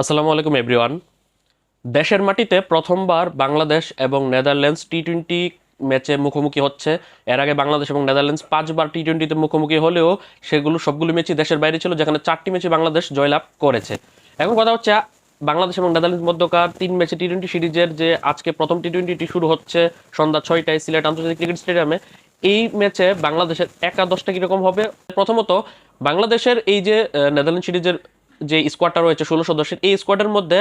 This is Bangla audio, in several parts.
আসসালামু আলাইকুম এভরিওয়ান দেশের মাটিতে প্রথমবার বাংলাদেশ এবং নেদারল্যান্ডস টি টোয়েন্টি ম্যাচে মুখোমুখি হচ্ছে। এর আগে বাংলাদেশ এবং নেদারল্যান্ডস পাঁচবার টি টোয়েন্টিতে মুখোমুখি হলেও সেগুলো, সবগুলো ম্যাচই দেশের বাইরে ছিল, যেখানে চারটি ম্যাচে বাংলাদেশ জয়লাভ করেছে। এখন কথা হচ্ছে, বাংলাদেশ এবং নেদারল্যান্ডস মধ্যকার তিন ম্যাচে টি টোয়েন্টি সিরিজের যে আজকে প্রথম টি টোয়েন্টিটি শুরু হচ্ছে সন্ধ্যা ছয়টায় সিলেট আন্তর্জাতিক ক্রিকেট স্টেডিয়ামে, এই ম্যাচে বাংলাদেশের একাদশটা কীরকম হবে? প্রথমত, বাংলাদেশের এই যে নেদারল্যান্ড সিরিজের যে স্কোয়াডটা রয়েছে, ষোলো সদস্যের, এই স্কোয়াডের মধ্যে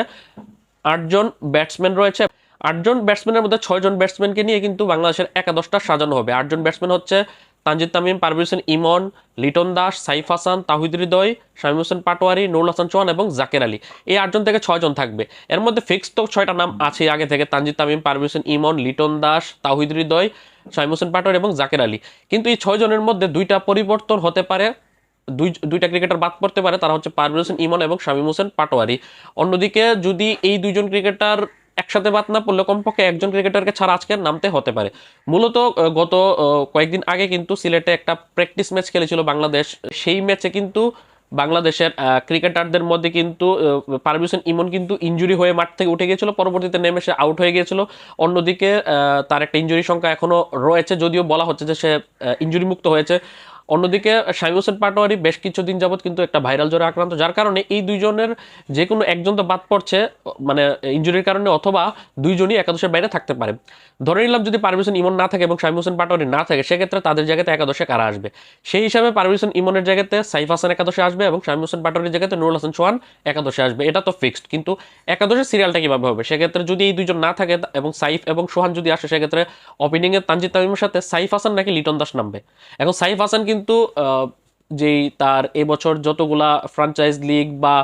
আটজন ব্যাটসম্যান রয়েছে। আটজন ব্যাটসম্যানের মধ্যে ছয়জন ব্যাটসম্যানকে নিয়ে কিন্তু বাংলাদেশের একাদশটা সাজানো হবে। আটজন ব্যাটসম্যান হচ্ছে তানজিদ তামিম, পারভেজ হোসেন, ইমন, লিটন দাস, সাইফ হাসান, তাহিদ হৃদয় হোসেন পাটোয়ারি, নুরুল হাসান চৌহান এবং জাকের আলী। এই আটজন থেকে ছয়জন থাকবে। এর মধ্যে ফিক্সড তো ছয়টা নাম আছে আগে থেকে, তানজিদ তামিম, পারভেজ হোসেন, ইমন, লিটন দাস, তাহিদ হৃদয় হোসেন পাটোয়ারি এবং জাকের আলী। কিন্তু এই ছয়জনের মধ্যে দুইটা পরিবর্তন হতে পারে। দুই দুইটা ক্রিকেটার বাদ পড়তে পারে, তারা হচ্ছে পারভেজ হোসেন, ইমন এবং শামীম হোসেন পাটোয়ারি। অন্যদিকে যদি এই দুইজন ক্রিকেটার একসাথে বাদ না পড়লে কমপক্ষে একজন ক্রিকেটারকে ছাড়া আজকে নামতে হতে পারে। মূলত গত কয়েকদিন আগে কিন্তু সিলেটে একটা প্র্যাকটিস ম্যাচ খেলেছিল বাংলাদেশ। সেই ম্যাচে কিন্তু বাংলাদেশের ক্রিকেটারদের মধ্যে কিন্তু হোসেন, ইমন কিন্তু ইঞ্জুরি হয়ে মাঠ থেকে উঠে গিয়েছিল, পরবর্তীতে নেমে সে আউট হয়ে গিয়েছিল। অন্যদিকে তার একটা ইঞ্জুরি সংখ্যা এখনও রয়েছে, যদিও বলা হচ্ছে যে সে ইঞ্জুরি মুক্ত হয়েছে। অন্যদিকে শামীম হোসেন পাটোয়ারি বেশ কিছুদিন যাবত কিন্তু একটা ভাইরাল জ্বরে আক্রান্ত, যার কারণে এই দুইজনের যে কোনো একজন তো বাদ পড়ছে মানে ইঞ্জুরির কারণে অথবা দুইজনই একাদশের বাইরে থাকতে পারে। ধরে নিলাম যদি হোসেন ইমন না থাকে এবং শামীম হোসেন পাটোয়ারি না থাকে, সেক্ষেত্রে তাদের জায়গাতে একাদশে কারা আসবে? সেই হিসাবে হোসেন ইমনের জায়গাতে সাইফ হাসান একাদশে আসবে এবং শামীম হোসেন পাটোয়ারির জায়গাতে নুরুল হাসান সোহান একাদশে আসবে। এটা তো ফিক্সড কিন্তু একাদশের সিরিয়ালটা কীভাবে হবে? সেক্ষেত্রে যদি এই দুইজন না থাকে এবং সাইফ এবং সোহান যদি আসে, সেক্ষেত্রে ওপেনিংয়ে তানজিদ তামিমের সাথে সাইফ হাসান নাকি লিটন দাস নামবে? এখন সাইফ হাসান কিন্তু আহ, যেই তার এবছর যতগুলা ফ্রাঞ্চাইজ লিগ বা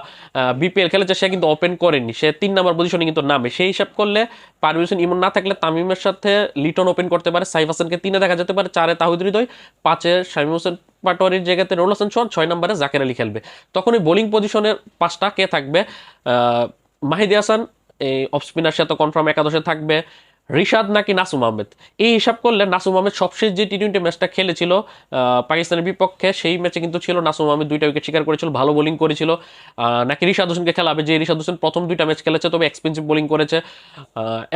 বিপিএল খেলেছে সে কিন্তু ওপেন করেনি। সে তিন নাম্বার পজিশনে কিন্তু নামে। সেই হিসাব করলে পারমিশন ইমন না থাকলে তামিমের সাথে লিটন ওপেন করতে পারে সাইফ হাসানকে তিনে দেখা যেতে পারে চারে তাহিদ হৃদয় পাঁচে শামীম হোসেন পাটোয়ারির জায়গাতে রুল হাসান চৌহান ছয় নম্বরে জাকের আলী খেলবে। তখন ওই বোলিং পজিশনের পাঁচটা কে থাকবে? মাহিদি হাসান এই অফ স্পিনার সাথে কনফার্ম একাদশে থাকবে। রিশাদ নাকি নাসুম আহমেদ? এই হিসাব করলে নাসুম আহমেদ সবশেষ যে টি টোয়েন্টি ম্যাচটা খেলেছিল পাকিস্তানের বিপক্ষে, সেই ম্যাচে কিন্তু ছিল নাসুম আহমেদ দুইটা উইকেট শিকার করেছিল, ভালো বোলিং করেছিল। নাকি রিশাদ হোসেনকে খেলাবে যে রিশাদ হোসেন প্রথম দুইটা ম্যাচ খেলেছে, তবে এক্সপেন্সিভ বোলিং করেছে।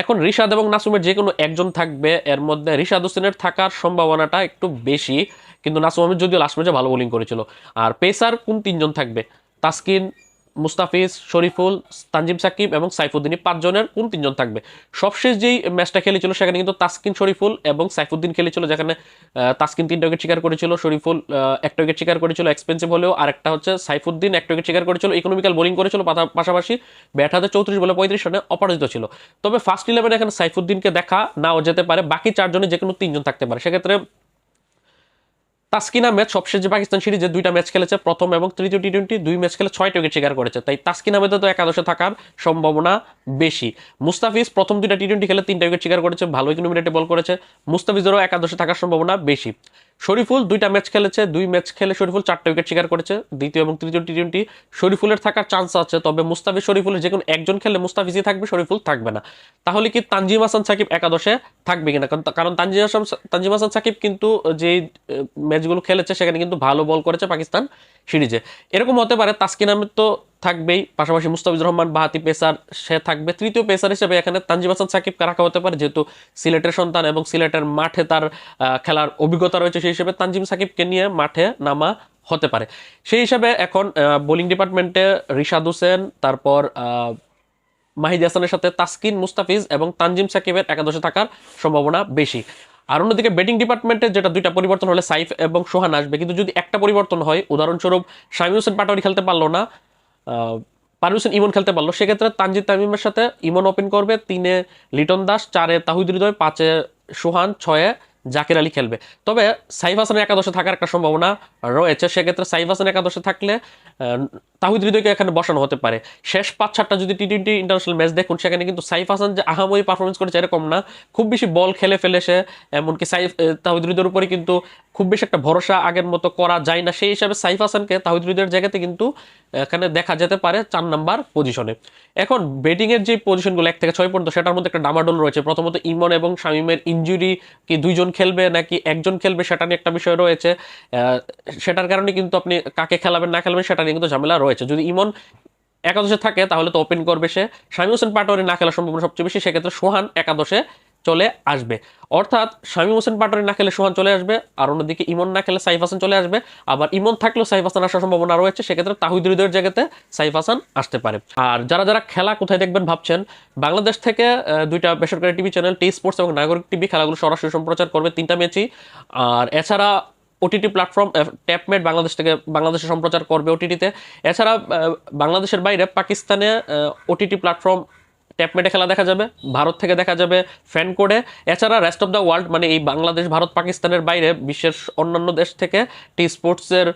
এখন রিশাদ এবং নাসুমের যে কোনো একজন থাকবে, এর মধ্যে রিশাদ হোসেনের থাকার সম্ভাবনাটা একটু বেশি, কিন্তু নাসুম আহমেদ যদিও লাস্ট ম্যাচে ভালো বোলিং করেছিল। আর পেসার কোন তিনজন থাকবে? তাসকিন মুস্তাফিজ, শরীফুল, তানজিম সাকিব এবং সাইফুদ্দিন পাঁচজনের কোন তিনজন থাকবে? সবশেষ যেই ম্যাচটা খেলেছিল সেখানে কিন্তু তাসকিন, শরীফুল এবং সাইফুদ্দিন খেলেছিল, যেখানে তাসকিন তিনটা উইকেট শিকার করেছিল, শরীফুল একটা উইকেট শিকার করেছিল এক্সপেন্সিভ হলেও, আরেকটা হচ্ছে সাইফুদ্দিন একটা উইকেট শিকার করেছিল ইকোনমিক্যাল বোলিং করেছিল পাশাপাশি ব্যাট হাতে চৌত্রিশ বলে পঁয়ত্রিশ রানে অপরাজিত ছিল। তবে ফার্স্ট ইলেভেন এখানে সাইফুদ্দিনকে দেখা নাও যেতে পারে, বাকি চারজনে যে কোনো তিনজন থাকতে পারে। সেক্ষেত্রে তাসকিনা ম্যাচ সবশেষ যে পাকিস্তান সিরিজে দুইটা ম্যাচ খেলেছে, প্রথম এবং তৃতীয় টি টোয়েন্টি দুই ম্যাচ খেলে ছয়টা উইকেট শিকার করেছে। তাই তাস্কিনা মেদে তো একাদশে থাকার সম্ভাবনা বেশি। মুস্তাফিজ প্রথম দুইটা টি টোয়েন্টি খেলে তিনটা উইকেট শিকার করেছে, ভালো ইকোনমিনেটে বল করেছে। মুস্তাফিজেরও একাদশে থাকার সম্ভাবনা বেশি। শরীফুল দুইটা ম্যাচ খেলেছে, দুই ম্যাচ খেলে শরীফুল চারটা উইকেট শিকার করেছে। দ্বিতীয় এবং তৃতীয় টি টোয়েন্টি শরীফুলের থাকার চান্স আছে, তবে মুস্তাফিজ শরীফুলের যে কোনো একজন খেলে মুস্তাফিজই থাকবে, শরীফুল থাকবে না। তাহলে কি তানজিম হাসান সাকিব একাদশে থাকবে কিনা? কারণ- তানজিম হাসান তানজিম হাসান সাকিব কিন্তু যে ম্যাচগুলো খেলেছে সেখানে কিন্তু ভালো বল করেছে পাকিস্তান সিরিজে। এরকম হতে পারে তাসকিন আহমেদ তো থাকবেই। পাশাপাশি মুস্তাফিজুর রহমান বাহাতি পেসার, সে থাকবে। তৃতীয় পেসার হিসেবে এখানে তানজিম হাসান সাকিবকে রাখা হতে পারে, যেহেতু সিলেটের সন্তান এবং সিলেটের মাঠে তার খেলার অভিজ্ঞতা রয়েছে, সেই হিসেবে তানজিম সাকিবকে নিয়ে মাঠে নামা হতে পারে। সেই হিসাবে এখন বোলিং ডিপার্টমেন্টে রিশাদ হোসেন, তারপর মাহিদি হাসানের সাথে তাসকিন মুস্তাফিজ এবং তানজিম সাকিবের একাদশে থাকার সম্ভাবনা বেশি। আর অন্যদিকে ব্যাটিং ডিপার্টমেন্টে যেটা দুইটা পরিবর্তন হলে সাইফ এবং সোহান আসবে। কিন্তু যদি একটা পরিবর্তন হয়, উদাহরণস্বরূপ শামীম হোসেন পাটোয়ারি খেলতে পারল না হোসেন ইমন খেলতে পারল। সেক্ষেত্রে তানজিদ তামিমের সাথে ইমন ওপেন করবে। তিনে লিটন দাস, চারে তাহিদ হৃদয়, পাঁচে সোহান, ছয়ে জাকির আলী খেলবে। তবে সাইফ হাসানের একাদশে থাকার একটা সম্ভাবনা রয়েছে। সেক্ষেত্রে সাইফ হাসান একাদশে থাকলে তাহিদ হৃদয়কে এখানে বসানো হতে পারে। শেষ পাঁচ সাতটা যদি টি টোয়েন্টি ইন্টারন্যাশনাল ম্যাচ দেখুন, সেখানে কিন্তু সাইফ হাসান যে আহামরি পারফরমেন্স করেছে এরকম না। খুব বেশি বল খেলে ফেলে সে এমনকি সাইফ তাহিদ হৃদয়ের উপরে কিন্তু খুব বেশি একটা ভরসা আগের মতো করা যায় না। সেই হিসাবে সাইফ হাসানকে তাহিদ হৃদয়ের জায়গাতে কিন্তু এখানে দেখা যেতে পারে চার নাম্বার পজিশনে এখন ব্যাটিংয়ের যে পজিশনগুলো এক থেকে ছয় পর্যন্ত, সেটার মধ্যে একটা ডামাডোল রয়েছে। প্রথমত ইমন এবং শামীমের ইঞ্জুরি কি দুইজন খেলবে নাকি একজন খেলবে, সেটা নিয়ে একটা বিষয় রয়েছে। সেটার কারণে কিন্তু আপনি কাকে খেলাবেন, না খেলাবেন, সেটা নিয়ে কিন্তু ঝামেলা রয়েছে। যদি ইমন একাদশে থাকে, তাহলে তো ওপেন করবে সে। শামীম হোসেন পাটোয়ারি না খেলার সম্ভাবনা সবচেয়ে বেশি, সেক্ষেত্রে সোহান একাদশে চলে আসবে। অর্থাৎ শামীম হোসেন পাটোয়ারি না খেলে সোহান চলে আসবে, আর অন্যদিকে ইমন না খেলে সাইফ হাসান চলে আসবে। আবার ইমন থাকলেও সাইফ হাসান আসার সম্ভাবনা রয়েছে, সেক্ষেত্রে তাহিদ হৃদয়ের জায়গাতে সাইফ হাসান আসতে পারে। আর যারা যারা খেলা কোথায় দেখবেন ভাবছেন, বাংলাদেশ থেকে দুইটা বেসরকারি টিভি চ্যানেল টি স্পোর্টস এবং নাগরিক টিভি খেলাগুলো সরাসরি সম্প্রচার করবে তিনটা ম্যাচই। আর এছাড়া ওটিটি প্ল্যাটফর্ম ট্যাপমেট বাংলাদেশ থেকে বাংলাদেশে সম্প্রচার করবে ওটিটিতে এছাড়া বাংলাদেশের বাইরে পাকিস্তানে ওটিটি প্ল্যাটফর্ম ট্যাপমেটে খেলা দেখা যাবে, ভারত থেকে দেখা যাবে ফ্যান কোডে এছাড়া রেস্ট অফ দ্য ওয়ার্ল্ড মানে এই বাংলাদেশ ভারত পাকিস্তানের বাইরে বিশ্বের অন্যান্য দেশ থেকে টি স্পোর্টসের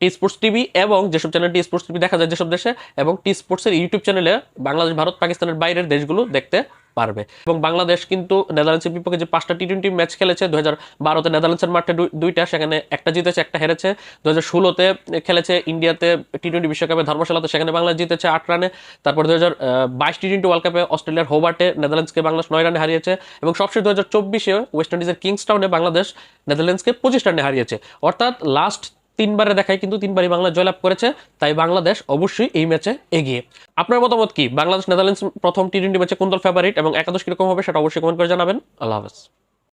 টি স্পোর্টস টিভি এবং যেসব চ্যানেল টি স্পোর্টস টিভি দেখা যায় যেসব দেশে, এবং টি স্পোর্টসের ইউটিউব চ্যানেলে বাংলাদেশ, ভারত, পাকিস্তানের বাইরের দেশগুলো দেখতে পারবে। এবং বাংলাদেশ কিন্তু নেদারল্যান্ডসের বিপক্ষে যে পাঁচটা টি টোয়েন্টি ম্যাচ খেলেছে দু হাজার বারোতে নেদারল্যান্ডসের মাঠে দুই- দুইটা, সেখানে একটা জিতেছে, একটা হেরেছে। দু হাজার ষোলোতে খেলেছে ইন্ডিয়াতে টি টোয়েন্টি বিশ্বকাপে ধর্মশালাতে, সেখানে বাংলাদেশ জিতেছে আট রানে। তারপর দু হাজার বাইশ টি টোয়েন্টি ওয়ার্ল্ড কাপে অস্ট্রেলিয়ার হোবার্টে নেদারল্যান্ডসকে বাংলাদেশ নয় রানে হারিয়েছে। এবং সবশেষ দু হাজার চব্বিশে ওয়েস্ট ইন্ডিজের কিংসটাউনে বাংলাদেশ নেদারল্যান্ডসকে পঁচিশ রানে হারিয়েছে। অর্থাৎ লাস্ট তিনবারে দেখায়, কিন্তু তিনবারই বাংলা জয়লাভ করেছে, তাই বাংলাদেশ অবশ্যই এই ম্যাচে এগিয়ে। আপনার মতামত কি? বাংলাদেশ নেদারল্যান্ডস প্রথম টি টোয়েন্টি ম্যাচে কোন দল ফেভারিট এবং একাদশ কীরকম হবে সেটা অবশ্যই কমেন্ট করে জানাবেন। আল্লাহ হাফেজ।